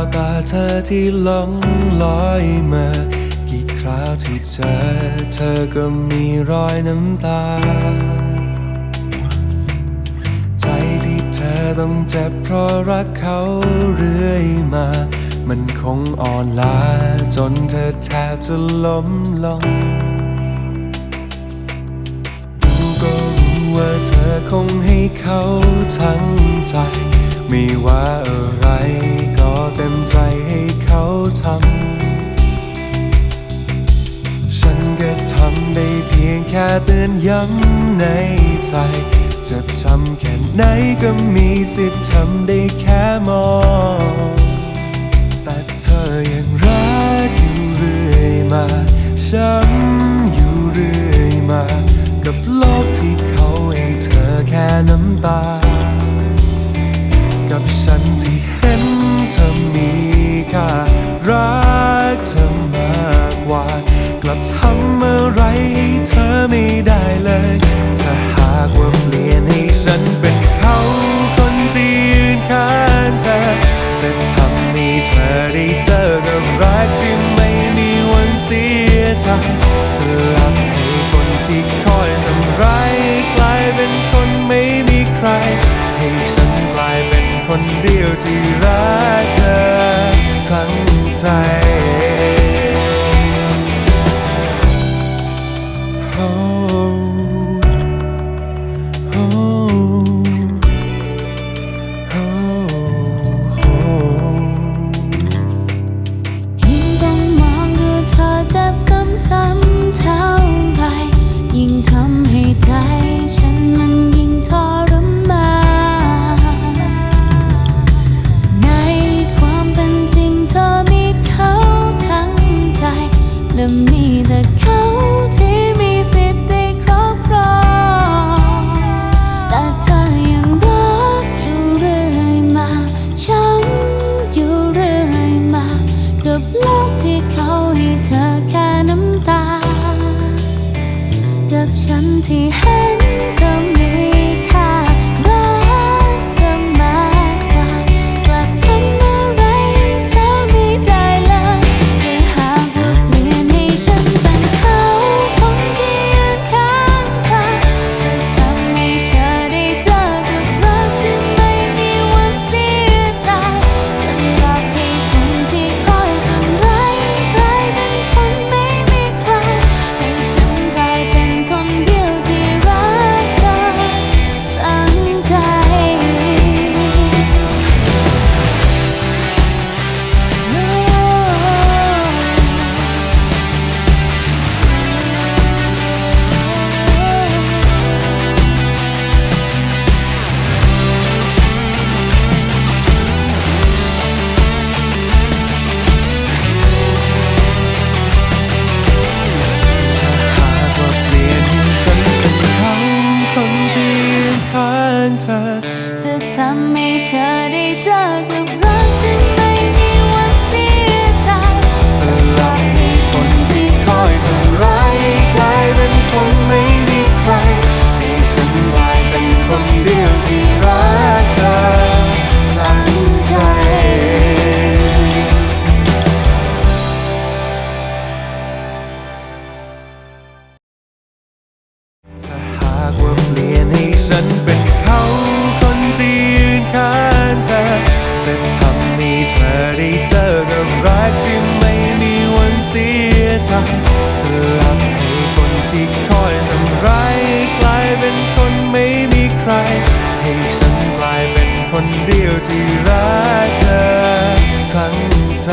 วตาเธอที่หลงลอยมา กี่คราวที่เจอเธอก็มีรอยน้ำตา ใจที่เธอต้องเจ็บเพราะรักเขาเรื่อยมา มันคงอ่อนล้าจนเธอแทบจะล้มลงดูก็รู้ว่าเธอคงให้เขาทั้งใจ ไม่ว่าอะไร เต็มใจให้เขาทำ ฉันก็ทำได้เพียงแค่เตือนย้ำในใจ เจ็บช้ำแค่ไหนก็มีสิทธิ์ทำได้แค่ ค่ารักเธอมากกว่า กลับทำอะไรให้เธอไม่ได้เลย ถ้าหากว่าเปลี่ยนให้ฉันเป็นเขาคนที่ยืนข้างเธอ จะทำให้เธอได้เจอกับรักที่ไม่มีวันเสียใจสลับให้คนที่คอยทำร้ายกลายเป็นคนไม่มีใคร ให้ฉันกลายเป็นคนเดียวที่ ที่เห็นเธ ฉันเป็นเขาคนที่ยืนข้างเธอ จะทำให้เธอได้เจอกับรักที่ไม่มีวันเสียใจสลับให้คนที่คอยทำร้ายกลายเป็นคนไม่มีใคร ให้ฉันกลายเป็นคนเดียวที่รักเธอทั้งใจ